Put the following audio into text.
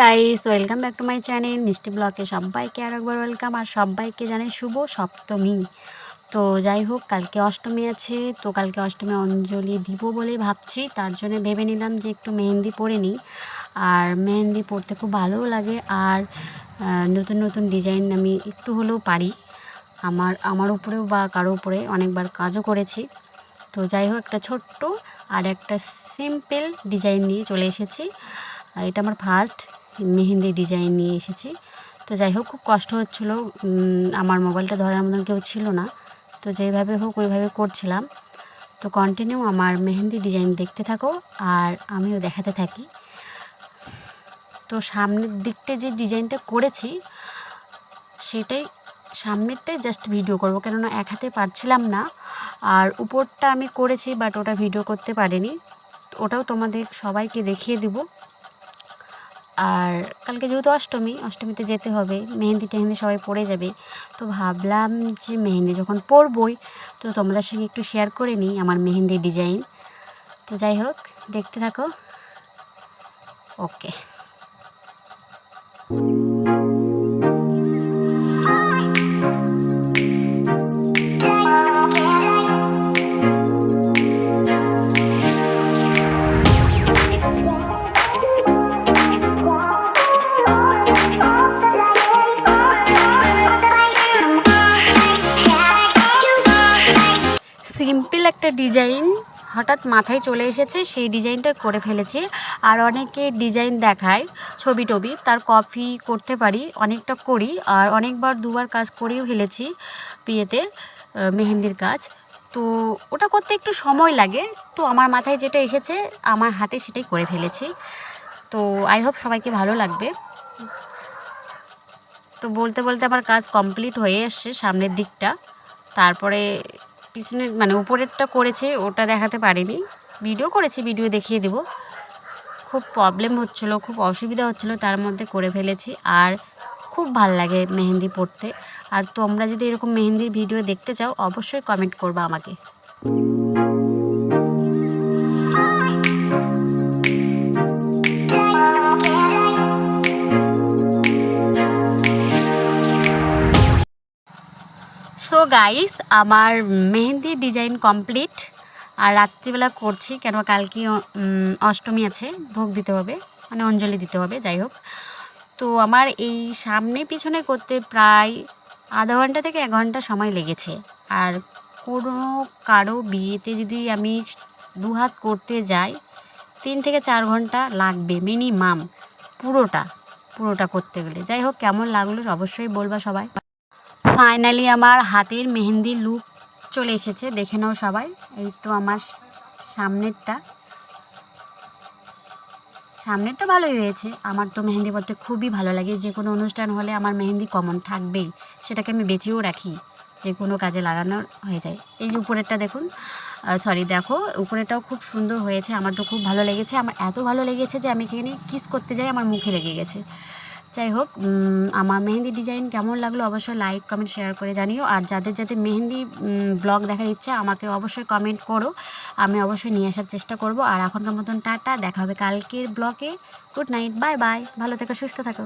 Guys welcome back to my channel মিষ্টি ব্লকে সবাইকে আর একবার ওয়েলকাম আর সবাইকে জানাই শুভ সপ্তমী। তো যাই হোক, কালকে অষ্টমী আছে, তো কালকে অষ্টমী অঞ্জলি দিব বলে ভাবছি, তার জন্য ভেবে নিলাম যে একটু মেহেন্দি পরে নিই। আর মেহেন্দি পরতে খুব ভালোও লাগে, আর নতুন নতুন ডিজাইন আমি একটু হলেও পারি। আমার আমার উপরেও বা কারও উপরে অনেকবার কাজও করেছি। তো যাই হোক, একটা ছোট্ট আর একটা সিম্পল ডিজাইন নিয়ে চলে এসেছি। এটা আমার ফার্স্ট মেহেন্দি ডিজাইন নিয়ে এসেছি। তো যাই হোক, খুব কষ্ট হচ্ছিল। আমার মোবাইলটা ধরার মতন কেউ ছিল না। তো যেভাবে হোক, ওইভাবে করছিলাম। তো কন্টিনিউ আমার মেহেন্দি ডিজাইন দেখতে থাকো আর আমিও দেখাতে থাকি। তো সামনের দিকটা যে ডিজাইনটা করেছি, সেটাই সামনেরটাই জাস্ট ভিডিও করব। কেননা এক হাতে পারছিলাম না। আর উপরটা আমি করেছি বাট ওটা ভিডিও করতে পারিনি। ওটাও তোমাদের সবাইকে দেখিয়ে দিব। আর কালকে যেহেতু অষ্টমী, অষ্টমীতে যেতে হবে, মেহেন্দি টেহেন্দি সবাই পড়ে যাবে, তো ভাবলাম যে মেহেন্দি যখন পরবই, তো তোমাদের সঙ্গে একটু শেয়ার করে নিই আমার মেহেন্দি ডিজাইন তো যাই হোক, দেখতে থাকো। ওকে সিম্পল একটা ডিজাইন হঠাৎ মাথায় চলে এসেছে, সেই ডিজাইনটা করে ফেলেছি। আর অনেকে ডিজাইন দেখায় ছবি টবি তার কপি করতে পারি, অনেকটা করি, আর অনেকবার দুবার কাজ করেও ফেলেছি বিয়েতে মেহেন্দির কাজ। তো ওটা করতে একটু সময় লাগে, তো আমার মাথায় যেটা এসেছে, আমার হাতে সেটাই করে ফেলেছি। তো আই হোপ সবাইকে ভালো লাগবে। তো বলতে বলতে আমার কাজ কমপ্লিট হয়ে এসছে সামনের দিকটা। তারপরে পিছনের মানে উপরেরটা করেছে, ওটা দেখাতে পারিনি। ভিডিও করেছি ভিডিও দেখিয়ে দেব। খুব প্রবলেম হচ্ছিল, খুব অসুবিধা হচ্ছিল, তার মধ্যে করে ফেলেছি। আর খুব ভালো লাগে মেহেন্দি পড়তে। আর তোমরা যদি এরকম মেহেন্দির ভিডিও দেখতে চাও, অবশ্যই কমেন্ট করবা আমাকে। সো গাইস আমার মেহেন্দি ডিজাইন কমপ্লিট আর রাত্রিবেলা করছি, কেন কালকে অষ্টমী আছে, ভোগ দিতে হবে মানে অঞ্জলি দিতে হবে, যাই হোক। তো আমার এই সামনে পিছনে করতে প্রায় আধা ঘণ্টা থেকে এক ঘণ্টা সময় লেগেছে। আর কোনো কারও বিয়েতে যদি আমি দু হাত করতে যাই, তিন থেকে চার ঘণ্টা লাগবে মিনিমাম পুরোটা পুরোটা করতে গেলে। যাই হোক, কেমন লাগল অবশ্যই বলবা সবাই। ফাইনালি আমার হাতের মেহেন্দি লুক চলে এসেছে। দেখে নাও সবাই, এই তো আমার সামনেরটা। সামনেরটা ভালোই হয়েছে। আমার তো মেহেন্দি পরতে খুবই ভালো লাগে। যে কোনো অনুষ্ঠান হলে আমার মেহেন্দি কমন থাকবেই। সেটাকে আমি বেঁচেও রাখি। যে কোনো কাজে লাগানোর হয়ে যায়। এই যে উপরেরটা দেখুন। সরি দেখো, উপরেরটাও খুব সুন্দর হয়েছে। আমার তো খুব ভালো লেগেছে। আমার এত ভালো লেগেছে যে আমি এখানে কিস করতে যাই, আমার মুখে লেগে গেছে। যাই হোক আমার মেহেন্দি ডিজাইন কেমন লাগল অবশ্যই লাইক কমেন্ট শেয়ার করে জানিও। আর যাদের যাদের মেহেন্দি ব্লগ দেখার ইচ্ছা, আমাকে অবশ্যই কমেন্ট করো। আমি অবশ্যই নিয়ে আসার চেষ্টা করব। আর এখনকার মতন টাটা, দেখা হবে কালকের ব্লগে গুড নাইট বাই বাই ভালো থেকো, সুস্থ থাকো।